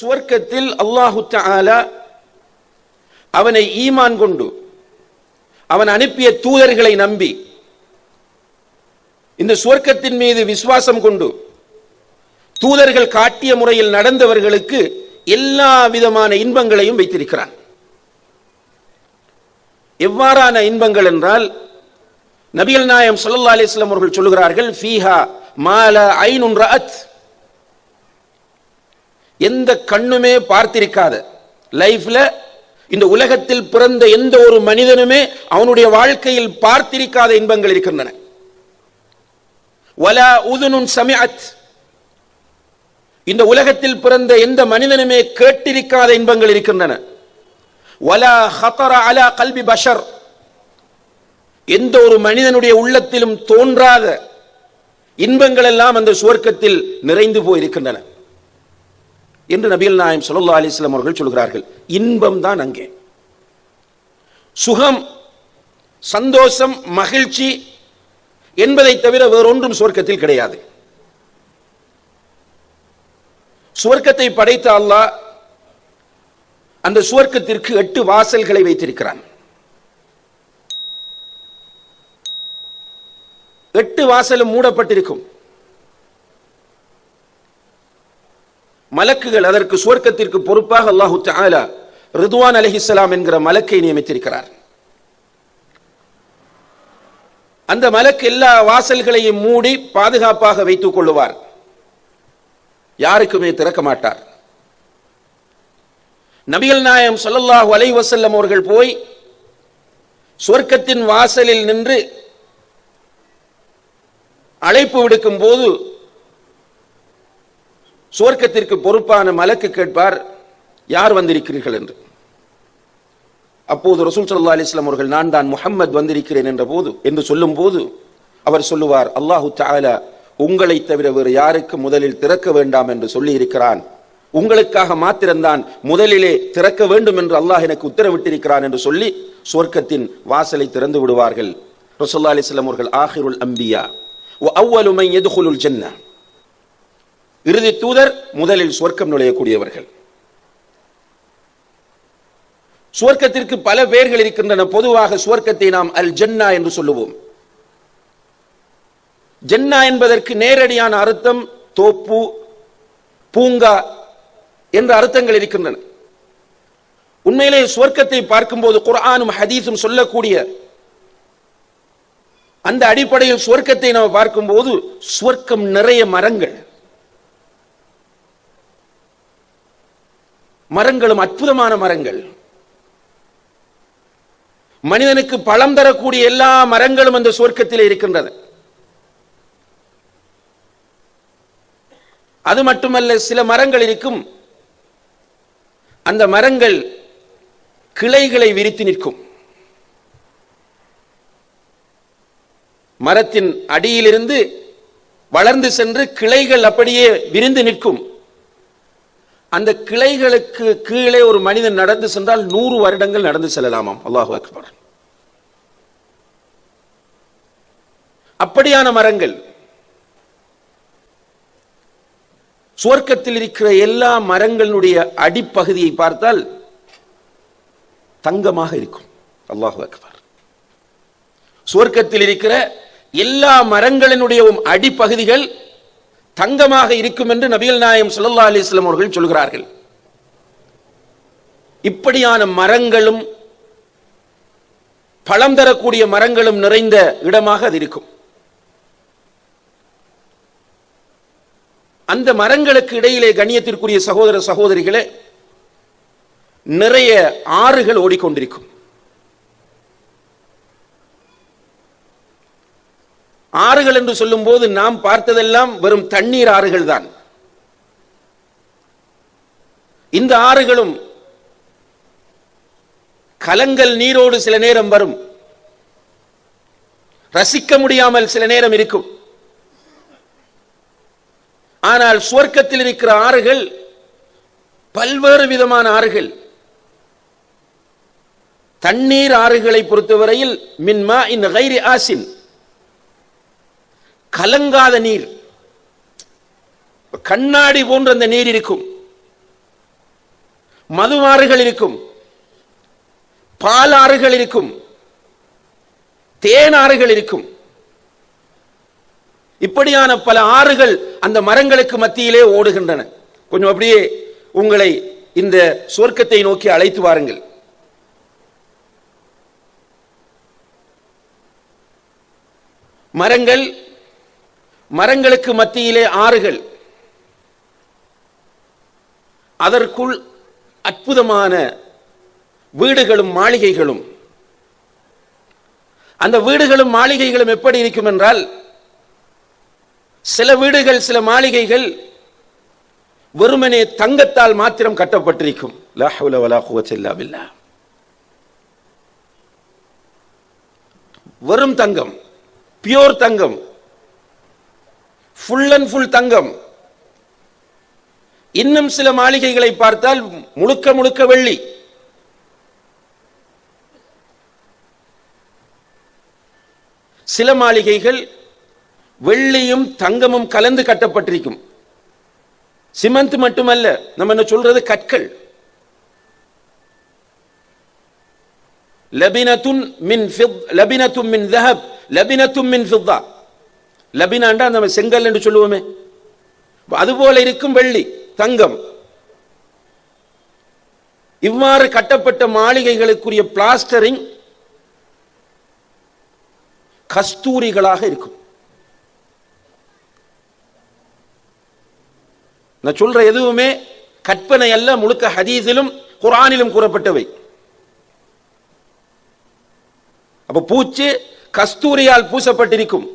சுவர்க்கத்தில் அல்லாஹு தஆலா அவனை ஈமான் கொண்டு அவன் அனுப்பிய தூதர்களை நம்பி இந்த சுவர்க்கத்தின் மீது விசுவாசம் கொண்டு தூதர்கள் காட்டிய முறையில் நடந்தவர்களுக்கு எல்லா விதமான இன்பங்களையும் வைத்திருக்கிறான். எவ்வாறான இன்பங்கள் என்றால் நபிகள் நாயம் ஸல்லல்லாஹு அலிஸ்லாம் அவர்கள் சொல்லுகிறார்கள் ஃபீஹா மால ஐனுன் ரத் எந்த கண்ணுமே பார்த்திருக்காத. லைஃப்ல இந்த உலகத்தில் பிறந்த எந்த ஒரு மனிதனுமே அவனுடைய வாழ்க்கையில் பார்த்திருக்காத இன்பங்கள் இருக்கின்றன. வலா உதுனுன் சமிஅத். இந்த உலகத்தில் பிறந்த எந்த மனிதனுமே கேட்டிருக்காத இன்பங்கள் இருக்கின்றன. வலா ஹதர அலா கல்வி பஷர். எந்த ஒரு மனிதனுடைய உள்ளத்திலும் தோன்றாத இன்பங்கள் எல்லாம் அந்த சுவர்க்கத்தில் நிறைந்து போயிருக்கின்றன. என்று நபிகள் நாயம் ஸல்லல்லாஹு அலிஸ்லாம் அவர்கள் சொல்கிறார்கள். இன்பம் தான் அங்கே. சுகம் சந்தோஷம் மகிழ்ச்சி என்பதை தவிர வேறொன்றும் சுவர்க்கத்தில் கிடையாது. சுவர்க்கத்தை படைத்த அல்லாஹ் அந்த சுவர்க்கத்திற்கு எட்டு வாசல்களை வைத்திருக்கிறான். எட்டு வாசலும் மூடப்பட்டிருக்கும். மலக்குகள் அதற்கு சுவர்க்கத்திற்கு பொறுப்பாக அல்லாஹு தாலா ரிதுவான் அலஹிஸ்லாம் என்கிற மலக்கை நியமித்திருக்கிறார். அந்த மலக்கு எல்லா வாசல்களையும் மூடி பாதுகாப்பாக வைத்துக் கொள்ளுவார். யாருக்குமே திறக்க மாட்டார். நபிகள் நாயம் சொல்லல்லாஹு அலை வசல்லம் அவர்கள் போய் சுவர்க்கத்தின் வாசலில் நின்று அழைப்பு விடுக்கும் போது சுவர்க்கத்திற்கு பொறுப்பான மலக்கு கேட்பார் யார் வந்திருக்கிறீர்கள் என்று. அப்போது ரசூல் சல்லா அலிஸ்லாம் அவர்கள் நான் தான் முஹம்மத் வந்திருக்கிறேன் என்ற போது என்று சொல்லும் போது அவர் சொல்லுவார் அல்லாஹு தாலா உங்களை தவிர வேறு யாருக்கு முதலில் திறக்க வேண்டாம் என்று சொல்லி இருக்கிறான் உங்களுக்காக மாத்திரம்தான் முதலிலே திறக்க வேண்டும் என்று அல்லாஹ் எனக்கு உத்தரவிட்டிருக்கிறான் என்று சொல்லி சுவர்க்கத்தின் வாசலை திறந்து விடுவார்கள். ரசூலுல்லாஹி அலிஸ்லாம் அவர்கள் ஆஹிருல் அம்பியா வ அவ்வலு மன் இறுதி தூதர் முதலில் சுவர்க்கம் நுழையக்கூடியவர்கள். சுவர்க்கத்திற்கு பல பெயர்கள் இருக்கின்றன. பொதுவாக சுவர்க்கத்தை நாம் அல் ஜென்னா என்று சொல்லுவோம். ஜென்னா என்பதற்கு நேரடியான அர்த்தம் தோப்பு பூங்கா என்ற அர்த்தங்கள் இருக்கின்றன. உண்மையிலே சுவர்க்கத்தை பார்க்கும்போது குர்ஆனும் ஹதீஸும் சொல்லக்கூடிய அந்த அடிப்படையில் சுவர்க்கத்தை நாம் பார்க்கும்போது சுவர்க்கம் நிறைய மரங்கள். மரங்களும் அற்புதமான மரங்கள். மனிதனுக்கு பழம் தரக்கூடிய எல்லா மரங்களும் அந்த சுவர்க்கத்தில் இருக்கின்றது. அது மட்டுமல்ல சில மரங்கள் இருக்கும். அந்த மரங்கள் கிளைகளை விரித்து நிற்கும். மரத்தின் அடியிலிருந்து வளர்ந்து சென்று கிளைகள் அப்படியே விரிந்து நிற்கும். அந்த கிளைகளுக்கு கீழே ஒரு மனிதன் நடந்து சென்றால் நூறு வருடங்கள் நடந்து செல்லலாமாம். அல்லாஹு அக்பர். அப்படியான மரங்கள் சுவர்க்கத்தில் இருக்கிற எல்லா மரங்களுடைய அடிப்பகுதியை பார்த்தால் தங்கமாக இருக்கும். அல்லாஹு அக்பர். சுவர்க்கத்தில் இருக்கிற எல்லா மரங்களினுடைய அடிப்பகுதிகள் தங்கமாக இருக்கும் என்று நபிகள் நாயம் சுல்லா அலைஹி அவர்கள் சொல்கிறார்கள். இப்படியான மரங்களும் பழம் தரக்கூடிய மரங்களும் நிறைந்த இடமாக அது இருக்கும். அந்த மரங்களுக்கு இடையிலே கண்ணியத்திற்குரிய சகோதர சகோதரிகளே நிறைய ஆறுகள் ஓடிக்கொண்டிருக்கும். ஆறுகள் என்று சொல்லும் போது நாம் பார்த்ததெல்லாம் வெறும் தண்ணீர் ஆறுகள் தான். இந்த ஆறுகளும் கலங்கள் நீரோடு சில நேரம் வரும். ரசிக்க முடியாமல் சில நேரம் இருக்கும். ஆனால் சுவர்க்கத்தில் இருக்கிற ஆறுகள் பல்வேறு விதமான ஆறுகள். தண்ணீர் ஆறுகளை பொறுத்தவரையில் மின்மா இன் கைரி ஆசின். கலங்காத நீர். கண்ணாடி போன்ற அந்த நீர் இருக்கும். மதுவாறுகள் இருக்கும். பாலாறுகள் இருக்கும். தேனாறுகள் இருக்கும். இப்படியான பல ஆறுகள் அந்த மரங்களுக்கு மத்தியிலே ஓடுகின்றன. கொஞ்சம் அப்படியே உங்களை இந்த சொர்க்கத்தை நோக்கி அழைத்து வாருங்கள். மரங்கள் மரங்களுக்கு மத்தியிலே ஆறுகள். அதற்குள் அற்புதமான வீடுகளும் மாளிகைகளும். அந்த வீடுகளும் மாளிகைகளும் எப்படி இருக்கும் என்றால் சில வீடுகள் சில மாளிகைகள் வெறுமனே தங்கத்தால் மாத்திரம் கட்டப்பட்டிருக்கும். வெறும் தங்கம் பியோர் தங்கம் ஃபுல் அண்ட் ஃபுல் தங்கம். இன்னும் சில மாளிகைகளை பார்த்தால் முழுக்க முழுக்க வெள்ளி. சில மாளிகைகள் வெள்ளியும் தங்கமும் கலந்து கட்டப்பட்டிருக்கும். சிமெண்ட் மட்டுமல்ல நம்ம என்ன சொல்றது கற்கள். லபினத்துன் மின் லபினத்தும் மின் தஹப் லபினத்தும் மின் ஃபித்தா. லபினாண்டா நம்ம செங்கல் என்று சொல்லுவோமே. அதுபோல இருக்கும் வெள்ளி தங்கம். இவ்வாறு கட்டப்பட்ட மாளிகைகளுக்குரிய பிளாஸ்டரிங் கஸ்தூரிகளாக இருக்கும். நான் சொல்ற எதுவுமே கற்பனை அல்ல முழுக்க ஹதீஸிலும் குரானிலும் கூறப்பட்டவை. அப்ப பூச்சு கஸ்தூரியால் பூசப்பட்டிருக்கும்.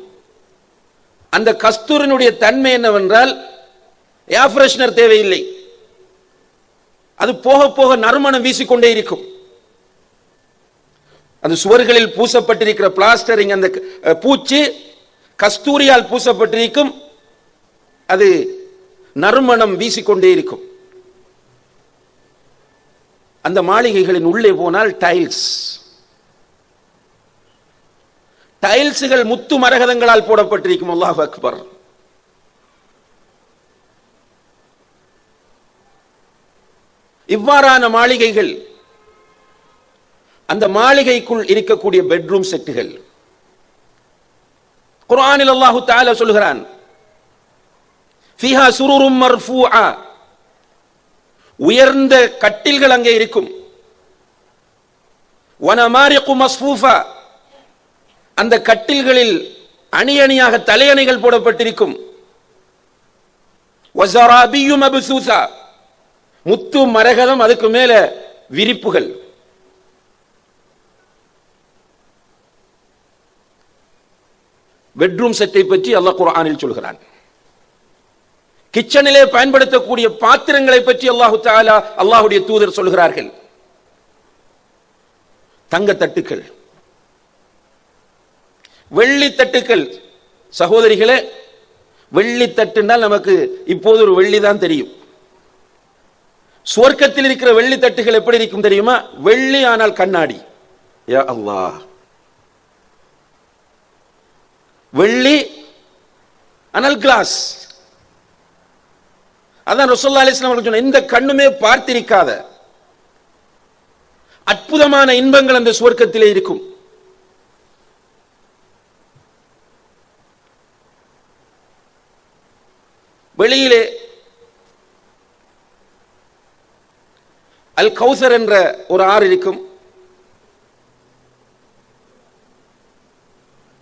அந்த கஸ்தூரினுடைய தன்மை என்னவென்றால் ஏர் ஃப்ரெஷ்னர் தேவையில்லை. அது போக போக நறுமணம் வீசிக்கொண்டே இருக்கும். அந்த சுவர்களில் பூசப்பட்டிருக்கிற பிளாஸ்டரிங் அந்த பூச்சி கஸ்தூரியால் பூசப்பட்டிருக்கும். அது நறுமணம் வீசிக்கொண்டே இருக்கும். அந்த மாளிகைகளின் உள்ளே போனால் டைல்ஸ் டைல்ஸுகள் முத்து மரகதங்களால் போடப்பட்டிருக்கும். அல்லாஹ் அக்பர். இவ்வாறான மாளிகைகள் அந்த மாளிகைக்குள் இருக்கக்கூடிய பெட்ரூம் செட்டுகள். குர்ஆனில் அல்லாஹு தால சொல்கிறான் ஃபீஹா சுருரும் மர்ஃபூஆ. உயர்ந்த கட்டில்கள் அங்கே இருக்கும். வனமாரிகு மஸ்ஃபூஃபா. அந்த கட்டில்களில் அணி அணியாக தலையணைகள் போடப்பட்டிருக்கும். முத்து மரகதம் அதுக்கு மேல விரிப்புகள். பெட்ரூம் செட்டை பற்றி அல்லாஹ் குரானில் சொல்கிறான். கிச்சனிலே பயன்படுத்தக்கூடிய பாத்திரங்களை பற்றி அல்லாஹு தாலா அல்லாஹுடைய தூதர் சொல்கிறார்கள். தங்க தட்டுக்கள். வெள்ளித்தட்டுக்கள். சகோதரிகளே வெள்ளி தட்டுனால் நமக்கு இப்போது ஒரு வெள்ளி தான் தெரியும். சுவர்க்கத்தில் இருக்கிற வெள்ளி தட்டுகள் எப்படி இருக்கும் தெரியுமா? வெள்ளி ஆனால் கண்ணாடி. யா வெள்ளி ஆனால் கிளாஸ். அதான் ரசோல்லா அலிஸ்லாம் சொன்ன இந்த கண்ணுமே பார்த்திருக்காத அற்புதமான இன்பங்கள் அந்த சுவர்க்கத்திலே இருக்கும். வெளியிலே அல் கௌசர் என்ற ஒரு ஆறு இருக்கும்.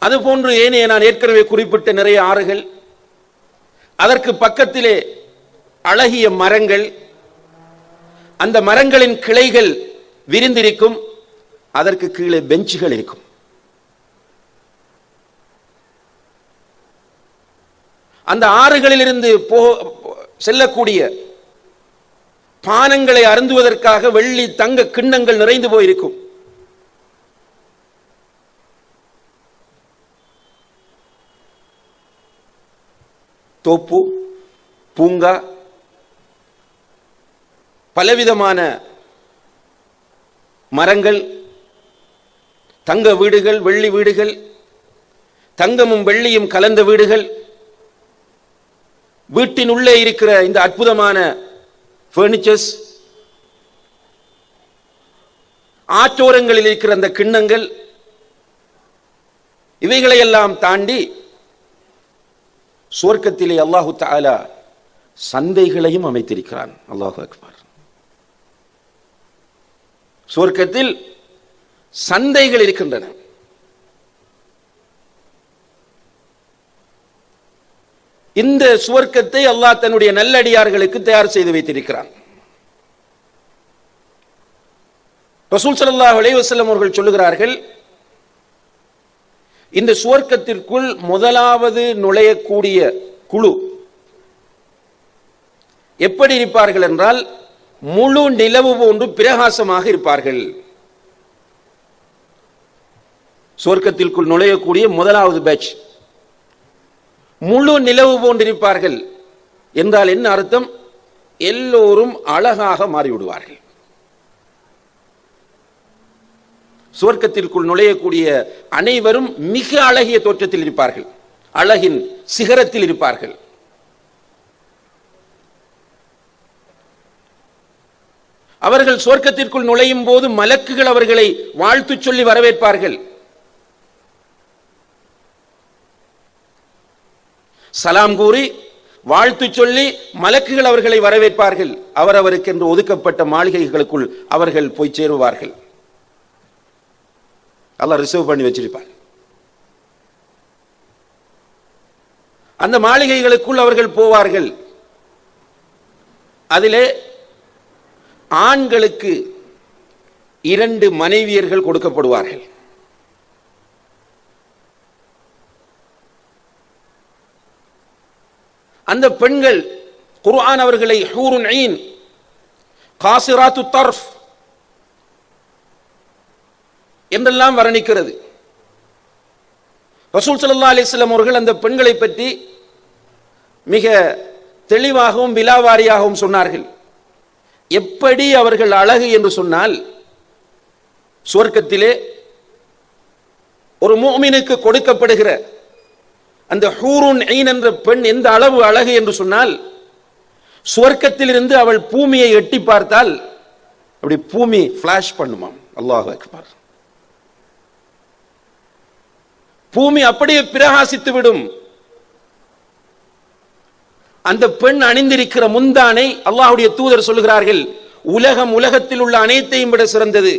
அதுபோன்று ஏனைய நான் ஏற்கனவே குறிப்பிட்ட நிறைய ஆறுகள். அதற்கு பக்கத்திலே அழகிய மரங்கள். அந்த மரங்களின் கிளைகள் விரிந்திருக்கும். அதற்கு கீழே பெஞ்சுகள் இருக்கும். அந்த ஆறுகளிலிருந்து போ செல்லக்கூடிய பானங்களை அருந்துவதற்காக வெள்ளி தங்க கிண்ணங்கள் நிறைந்து போயிருக்கும். தோப்பு பூங்கா பலவிதமான மரங்கள் தங்க வீடுகள் வெள்ளி வீடுகள் தங்கமும் வெள்ளியும் கலந்த வீடுகள் வீட்டின் உள்ளே இருக்கிற இந்த அற்புதமான ஃபர்னிச்சர்ஸ் ஆற்றோரங்களில் இருக்கிற அந்த கிண்ணங்கள் இவைகளையெல்லாம் தாண்டி சுவர்க்கத்திலே அல்லாஹு தாலா சந்தைகளையும் அமைத்திருக்கிறான். அல்லாஹு அக்பர். சுவர்க்கத்தில் சந்தைகள் இருக்கின்றன. இந்த சுவர்க்கத்தை அல்லாஹ் தன்னுடைய நல்லடியார்களுக்கு தயார் செய்து வைத்திருக்கிறான். ரசூல் சல்லாஹ் அலைவசல்லம் அவர்கள் சொல்லுகிறார்கள் இந்த சுவர்க்கத்திற்குள் முதலாவது நுழையக்கூடிய குழு எப்படி இருப்பார்கள் என்றால் முழு நிலவு போன்று பிரகாசமாக இருப்பார்கள். சுவர்க்கத்திற்குள் நுழையக்கூடிய முதலாவது பேட்ச் முழு நிலவு போன்றிருப்பார்கள். என்றால் என்ன அர்த்தம்? எல்லோரும் அழகாக மாறிவிடுவார்கள். சுவர்க்கத்திற்குள் நுழையக்கூடிய அனைவரும் மிக அழகிய தோற்றத்தில் இருப்பார்கள். அழகின் சிகரத்தில் இருப்பார்கள். அவர்கள் சுவர்க்கத்திற்குள் நுழையும் போது மலக்குகள் அவர்களை வாழ்த்து சொல்லி வரவேற்பார்கள். சலாம் கூறி வாழ்த்து சொல்லி மலக்குகள் அவர்களை வரவேற்பார்கள். அவர் அவருக்கென்று ஒதுக்கப்பட்ட மாளிகைகளுக்குள் அவர்கள் போய் சேருவார்கள். அல்லாஹ் ரிசர்வ் பண்ணி வச்சிருப்பார். அந்த மாளிகைகளுக்குள் அவர்கள் போவார்கள். அதிலே ஆண்களுக்கு இரண்டு மனைவியர்கள் கொடுக்கப்படுவார்கள். அந்த பெண்கள் குர்ஆன் அவர்களை ஹூருன் ஐன் காசிராத்து தர்ஃப் என்றெல்லாம் வர்ணிக்கிறது. ரசூல் சல்லா அலிஸ்லாம் அவர்கள் அந்த பெண்களை பற்றி மிக தெளிவாகவும் விலாவாரியாகவும் சொன்னார்கள். எப்படி அவர்கள் அழகு என்று சொன்னால் சுவர்க்கத்திலே ஒரு மூமினுக்கு கொடுக்கப்படுகிற அந்த ஹூருன் ஐன் என்ற பெண் எந்த அளவு அழகு என்று சொன்னால் சுவர்க்கத்திலிருந்து அவள் பூமியை எட்டி பார்த்தால் அப்படி பூமி ஃபிளாஷ் பண்ணுமாம். அல்லாஹ் அக்பர். பூமி அப்படியே பிரகாசித்து விடும். அந்த பெண் அணிந்திருக்கிற முந்தானை அல்லாஹுடைய தூதர் சொல்லுகிறார்கள் உலகம் உலகத்தில் உள்ள அனைத்தையும் விட சிறந்தது.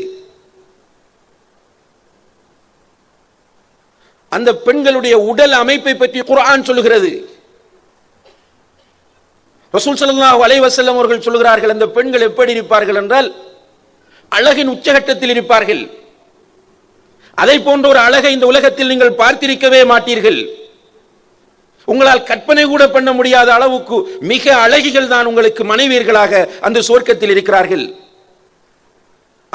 அந்த பெண்களுடைய உடல் அமைப்பை பற்றி குரான் சொல்லுகிறது. ரசூல் சல்லா அலைவசல்லம் அவர்கள் சொல்லுகிறார்கள் அந்த பெண்கள் எப்படி இருப்பார்கள் என்றால் அழகின் உச்சகட்டத்தில் இருப்பார்கள். அதை போன்ற ஒரு அழகை இந்த உலகத்தில் நீங்கள் பார்த்திருக்கவே மாட்டீர்கள். உங்களால் கற்பனை கூட பண்ண முடியாத அளவுக்கு மிக அழகிகள் தான் உங்களுக்கு மனைவியர்களாக அந்த சுவர்க்கத்தில் இருக்கிறார்கள்.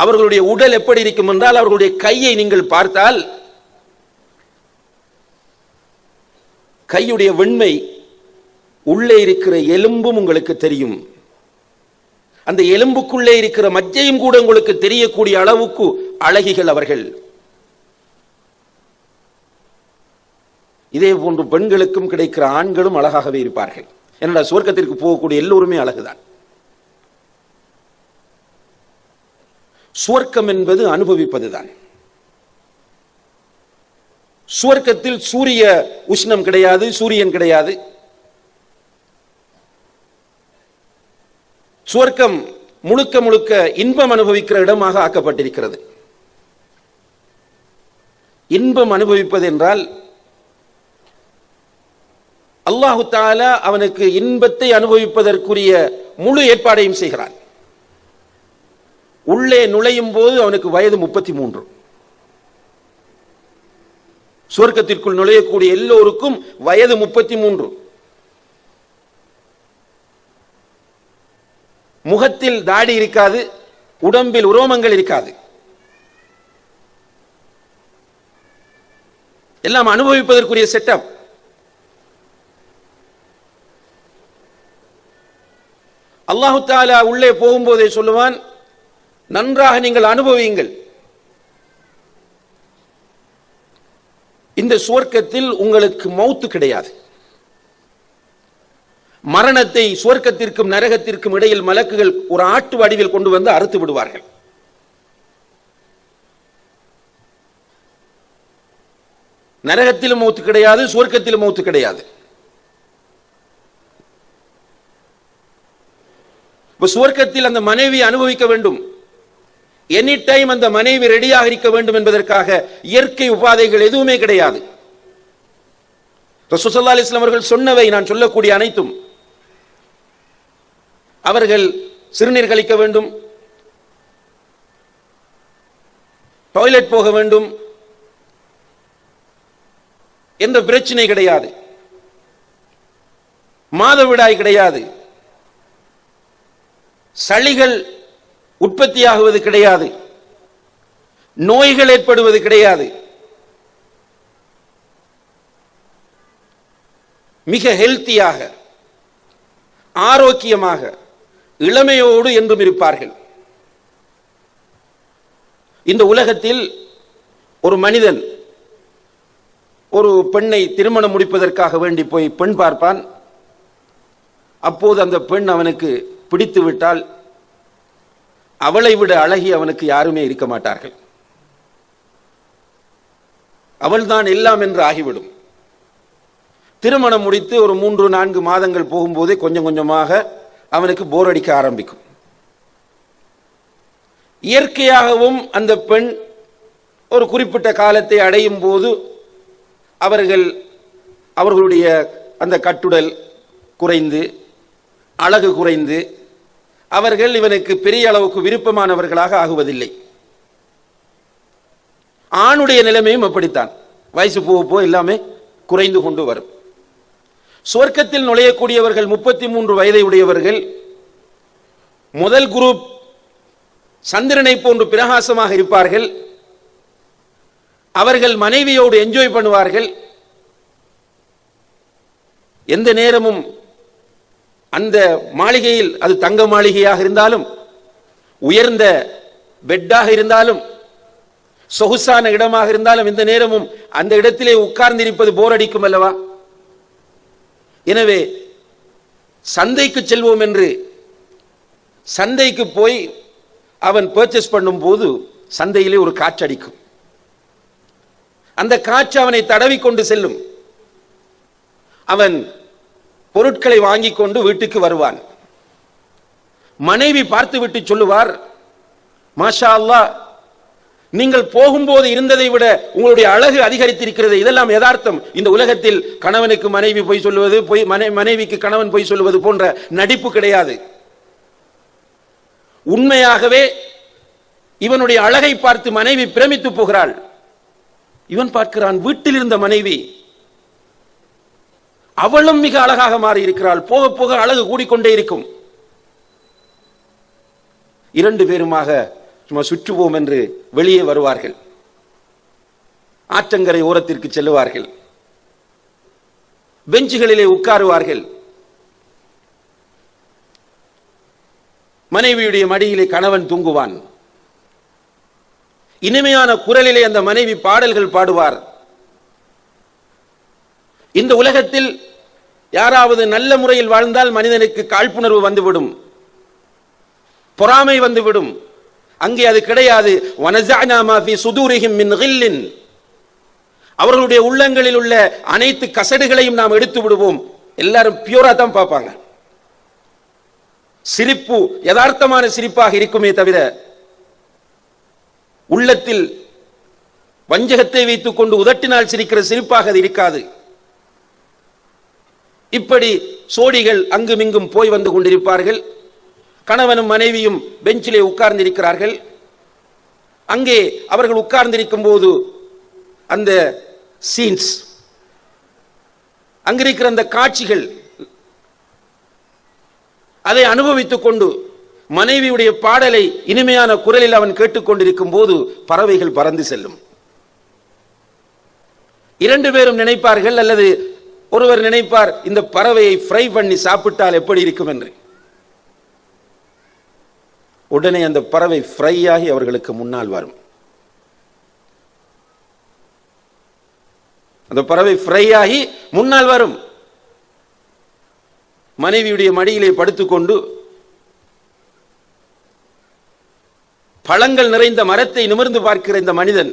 அவர்களுடைய உடல் எப்படி இருக்கும் என்றால் அவர்களுடைய கையை நீங்கள் பார்த்தால் கையுடைய வெண்மை உள்ளே இருக்கிற எலும்பும் உங்களுக்கு தெரியும். அந்த எலும்புக்குள்ளே இருக்கிற மஜ்ஜையும் கூட உங்களுக்கு தெரியக்கூடிய அளவுக்கு அழகிகள் அவர்கள். இதே போன்று பெண்களுக்கும் கிடைக்கிற ஆண்களும் அழகாகவே இருப்பார்கள். என்னடா சுவர்க்கத்திற்கு போகக்கூடிய எல்லோருமே அழகுதான். சுவர்க்கம் என்பது அனுபவிப்பதுதான். சுவர்க்கத்தில் சூரிய உஷ்ணம் கிடையாது சூரியன் கிடையாது. சுவர்க்கம் முழுக்க முழுக்க இன்பம் அனுபவிக்கிற இடமாக ஆக்கப்பட்டிருக்கிறது. இன்பம் அனுபவிப்பது என்றால் அல்லாஹு தாலா அவனுக்கு இன்பத்தை அனுபவிப்பதற்குரிய முழு ஏற்பாடையும் செய்கிறான். உள்ளே நுழையும் போது அவனுக்கு வயது முப்பத்தி மூன்று. சுவர்க்கத்திற்குள் நுழையக்கூடிய எல்லோருக்கும் வயது முப்பத்தி மூன்று முகத்தில் தாடி இருக்காது உடம்பில் உரோமங்கள் இருக்காது. எல்லாம் அனுபவிப்பதற்குரிய செட்டப் அல்லாஹு தாலா உள்ளே போகும்போதே சொல்லுவான் நன்றாக நீங்கள் அனுபவியுங்கள். இந்த சுவர்க்கத்தில் உங்களுக்கு மௌத்து கிடையாது. மரணத்தை சுவர்க்கத்திற்கும் நரகத்திற்கும் இடையில் மலக்குகள் ஒரு ஆட்டு வடிவில் கொண்டு வந்து அறுத்து விடுவார்கள். நரகத்திலும் மௌத்து கிடையாது சுவர்க்கத்திலும் மௌத்து கிடையாது. சுவர்க்கத்தில் அந்த மனைவி அனுபவிக்க வேண்டும். எனி டைம் அந்த மனைவி ரெடியாக இருக்க வேண்டும் என்பதற்காக இயற்கை உபாதைகள் எதுவுமே கிடையாது. ரசூசல்லா அலிஸ்லாம் அவர்கள் சொன்னவை நான் சொல்லக்கூடிய அனைத்தும். அவர்கள் சிறுநீர் கழிக்க வேண்டும். டாய்லெட் போக வேண்டும். எந்த பிரச்சனை கிடையாது. மாதவிடாய் கிடையாது. சளிகள் உற்பத்தியாகுவது கிடையாது. நோய்கள் ஏற்படுவது கிடையாது. மிக ஹெல்த்தியாக ஆரோக்கியமாக இளமையோடு என்றும் இருப்பார்கள். இந்த உலகத்தில் ஒரு மனிதன் ஒரு பெண்ணை திருமணம் முடிப்பதற்காக வேண்டி போய் பெண் பார்ப்பான். அப்போது அந்த பெண் அவனுக்கு பிடித்து விட்டால் அவளை விட அழகி அவனுக்கு யாருமே இருக்க மாட்டார்கள். அவள்தான் எல்லாம் என்று ஆகிவிடும். திருமணம் முடித்து ஒரு மூன்று நான்கு மாதங்கள் போகும்போதே கொஞ்சம் கொஞ்சமாக அவனுக்கு போர் அடிக்க ஆரம்பிக்கும். இயற்கையாகவும் அந்த பெண் ஒரு குறிப்பிட்ட காலத்தை அடையும் போது அவர்கள் அவர்களுடைய அந்த கட்டுடல் குறைந்து அழகு குறைந்து அவர்கள் இவனுக்கு பெரிய அளவுக்கு விருப்பமானவர்களாக ஆகுவதில்லை. ஆணுடைய நிலைமையும் அப்படித்தான். வயசு போக போக எல்லாமே குறைந்து கொண்டு வரும். சுவர்க்கத்தில் நுழையக்கூடியவர்கள் முப்பத்தி மூன்று வயதை உடையவர்கள் முதல் குரூப் சந்திரனை போன்று பிரகாசமாக இருப்பார்கள். அவர்கள் மனைவியோடு என்ஜாய் பண்ணுவார்கள். எந்த நேரமும் அந்த மாளிகையில் அது தங்க மாளிகையாக இருந்தாலும் உயர்ந்த பெட்டாக இருந்தாலும் சொகுசான இடமாக இருந்தாலும் இந்த நேரமும் அந்த இடத்திலே உட்கார்ந்திருப்பது போர் அடிக்கும் அல்லவா? எனவே சந்தைக்கு செல்வோம் என்று சந்தைக்கு போய் அவன் பர்ச்சேஸ் பண்ணும் போது சந்தையிலே ஒரு காற்றடிக்கும் அந்த காற்று அவனை தடவி கொண்டு செல்லும். அவன் பொருட்களை வாங்கி கொண்டு வீட்டுக்கு வருவான். மனைவி பார்த்து விட்டு சொல்லுவார் மாஷா அல்லா நீங்கள் போகும்போது இருந்ததை விட உங்களுடைய அழகு அதிகரித்திருக்கிறது. இதெல்லாம் யதார்த்தம். இந்த உலகத்தில் கணவனுக்கு மனைவி பொய் சொல்லுவது பொய் மனை மனைவிக்கு கணவன் பொய் சொல்லுவது போன்ற நடிப்பு கிடையாது. உண்மையாகவே இவனுடைய அழகை பார்த்து மனைவி பிரமித்து போகிறாள். இவன் பார்க்கிறான் வீட்டில் இருந்த மனைவி அவளும் மிக அழகாக மாறி இருக்கிறாள் போக போக அழகு கூடிக்கொண்டே இருக்கும். இரண்டு பேருமாக சும்மா சுற்றுவோம் என்று வெளியே வருவார்கள். ஆற்றங்கரை ஓரத்திற்கு செல்லுவார்கள். பெஞ்சுகளிலே உட்காருவார்கள். மனைவியுடைய மடியிலே கணவன் தூங்குவான். இனிமையான குரலிலே அந்த மனைவி பாடல்கள் பாடுவார். இந்த உலகத்தில் யாராவது நல்ல முறையில் வாழ்ந்தால் மனிதனுக்கு காழ்ப்புணர்வு வந்துவிடும். பொறாமை வந்துவிடும். அங்கே அது கிடையாது. மின் அவர்களுடைய உள்ளங்களில் உள்ள அனைத்து கசடுகளையும் நாம் எடுத்து விடுவோம். எல்லாரும் பியூரா தான் பார்ப்பாங்க. சிரிப்பு யதார்த்தமான சிரிப்பாக இருக்குமே தவிர உள்ளத்தில் வஞ்சகத்தை வைத்துக் கொண்டு உதட்டினால் சிரிக்கிற சிரிப்பாக அது இருக்காது. இப்படி சோடிகள் அங்குமிங்கும் போய் வந்து கொண்டிருப்பார்கள். கணவனும் மனைவியும் பெஞ்சிலே உட்கார்ந்திருக்கிறார்கள். அங்கே அவர்கள் உட்கார்ந்திருக்கும் போது அந்த சீன்ஸ் அங்கிருக்கிற அந்த காட்சிகள் அதை அனுபவித்துக் கொண்டு மனைவியுடைய பாடலை இனிமையான குரலில் அவன் கேட்டுக்கொண்டிருக்கும் போது பறவைகள் பறந்து செல்லும். இரண்டு பேரும் நினைப்பார்கள் அல்லது ஒருவர் நினைப்பார் இந்த பறவையை ஃப்ரை பண்ணி சாப்பிட்டால் எப்படி இருக்கும் என்று. உடனே அந்த பறவை ஃப்ரை ஆகி அவர்களுக்கு முன்னால் வரும். அந்த பறவை ஃப்ரை ஆகி முன்னால் வரும். மனைவியுடைய மடியிலே படுத்துக்கொண்டு பழங்கள் நிறைந்த மரத்தை நிமிர்ந்து பார்க்கிற இந்த மனிதன்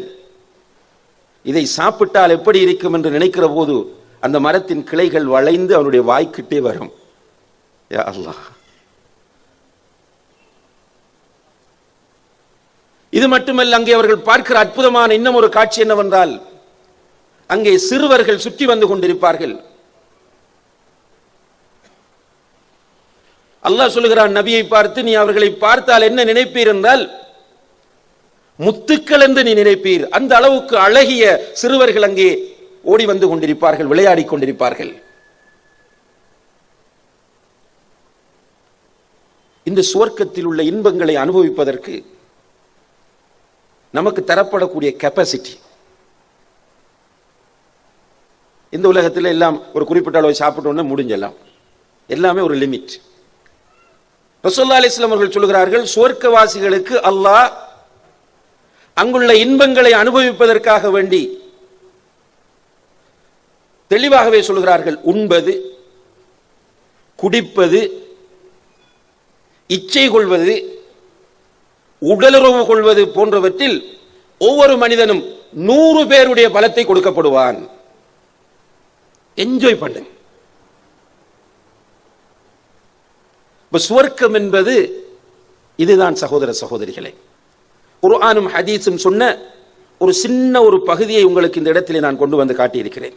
இதை சாப்பிட்டால் எப்படி இருக்கும் என்று நினைக்கிற போது அந்த மரத்தின் கிளைகள் வளைந்து அவனுடைய வாய்க்கிட்டே வரும். யா இது மட்டுமல்ல அங்கே அவர்கள் பார்க்கிற அற்புதமான இன்னும் ஒரு காட்சி என்னவென்றால் அங்கே சிறுவர்கள் சுற்றி வந்து கொண்டிருப்பார்கள். அல்லாஹ் சொல்லுகிறான் நபியை பார்த்து நீ அவர்களை பார்த்தால் என்ன நினைப்பீர் என்றால் முத்துக்கள் என்று நீ நினைப்பீர். அந்த அளவுக்கு அழகிய சிறுவர்கள் அங்கே ஓடி வந்து கொண்டிருப்பார்கள் விளையாடிக் கொண்டிருப்பார்கள். இந்த சுவர்க்கத்தில் உள்ள இன்பங்களை அனுபவிப்பதற்கு நமக்கு தரப்படக்கூடிய கெப்பாசிட்டி இந்த உலகத்தில் எல்லாம் ஒரு குறிப்பிட்ட அளவு சாப்பிட்டோன்னு முடிஞ்சலாம் எல்லாமே ஒரு லிமிட் ரசோல்லா அலிஸ்லாம் அவர்கள் சொல்கிறார்கள் சுவர்க்கவாசிகளுக்கு அல்லாஹ் அங்குள்ள இன்பங்களை அனுபவிப்பதற்காக வேண்டி தெளிவாகவே சொல்கிறார்கள். உண்பது குடிப்பது இச்சை கொள்வது உடலுறவு கொள்வது போன்றவற்றில் ஒவ்வொரு மனிதனும் நூறு பேருடைய பலத்தை கொடுக்கப்படுவான். என்ஜாய் பண்ணுங்க. சுவர்க்கம் என்பது இதுதான் சகோதர சகோதரிகளே. குர்ஆனும் ஹதீஸும் சொன்ன ஒரு சின்ன ஒரு பகுதியை உங்களுக்கு இந்த இடத்திலே நான் கொண்டு வந்து காட்டியிருக்கிறேன்.